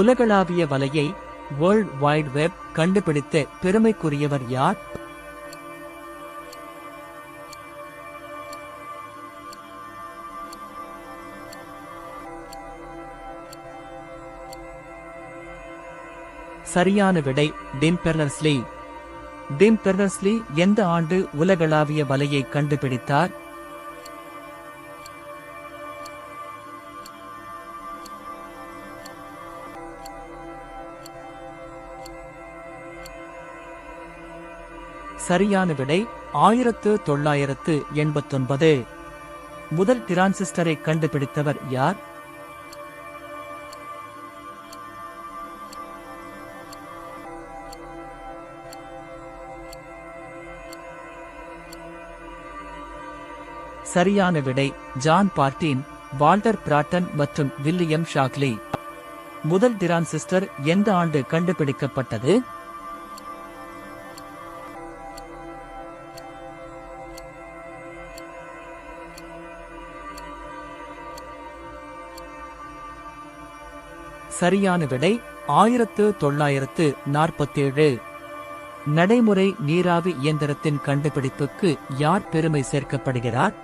உலகளாவிய வலையை world wide web கண்டுபிடித்த பெருமைக்குரியவர் யார்? சரியான விடை டிம் பெர்னர்ஸ்லி டிம் எந்த ஆண்டு உலகளாவிய வலையை கண்டுபிடித்தார்? சரியான விடை ஆயிரத்து தொள்ளாயிரத்து எண்பத்தொன்பது. முதல் டிரான்சிஸ்டரை கண்டுபிடித்தவர் யார்? சரியான விடை ஜான் பார்ட்டின் வால்டர் பிராட்டன் மற்றும் வில்லியம் ஷாக்லி. முதல் டிரான்சிஸ்டர் எந்த ஆண்டு கண்டுபிடிக்கப்பட்டது? சரியான விடை ஆயிரத்து தொள்ளாயிரத்து நாற்பத்தேழு. நடைமுறை நீராவி இயந்திரத்தின் கண்டுபிடிப்புக்கு யார் பெருமை சேர்க்கப்படுகிறார்?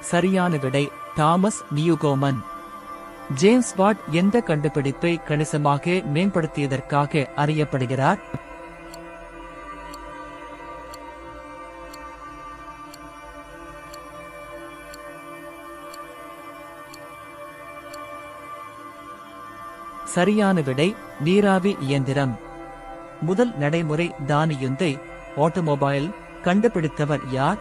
சரியான விடை தாமஸ் நியூகோமன். ஜேம்ஸ் வாட் எந்த கண்டுபிடிப்பை கணிசமாக மேம்படுத்தியதற்காக அறியப்படுகிறார்? சரியான விடை நீராவி இயந்திரம். முதல் நடைமுறை தானியுந்தை ஆட்டோமொபைல் கண்டுபிடித்தவர் யார்?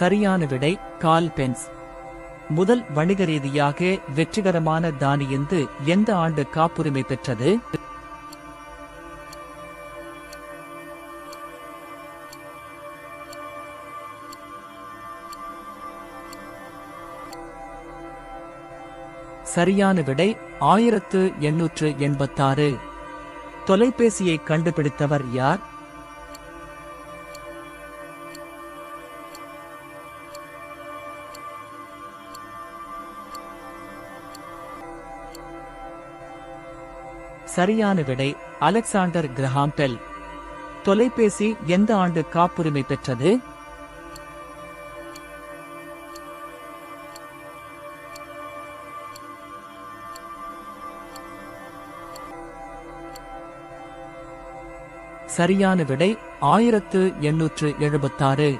சரியான விடை கால் பென்ஸ் முதல் வணிக ரீதியாக வெற்றிகரமான தானியந்து எந்த ஆண்டு காப்புரிமை பெற்றது? சரியான விடை ஆயிரத்து எண்ணூற்று எண்பத்தாறு. தொலைபேசியை கண்டுபிடித்தவர் யார்? சரியான விடை அலெக்சாண்டர் கிரஹாம் பெல் தொலைபேசி எந்த ஆண்டு காப்புரிமை பெற்றது? சரியான விடை ஆயிரத்து எண்ணூற்று எழுபத்தாறு.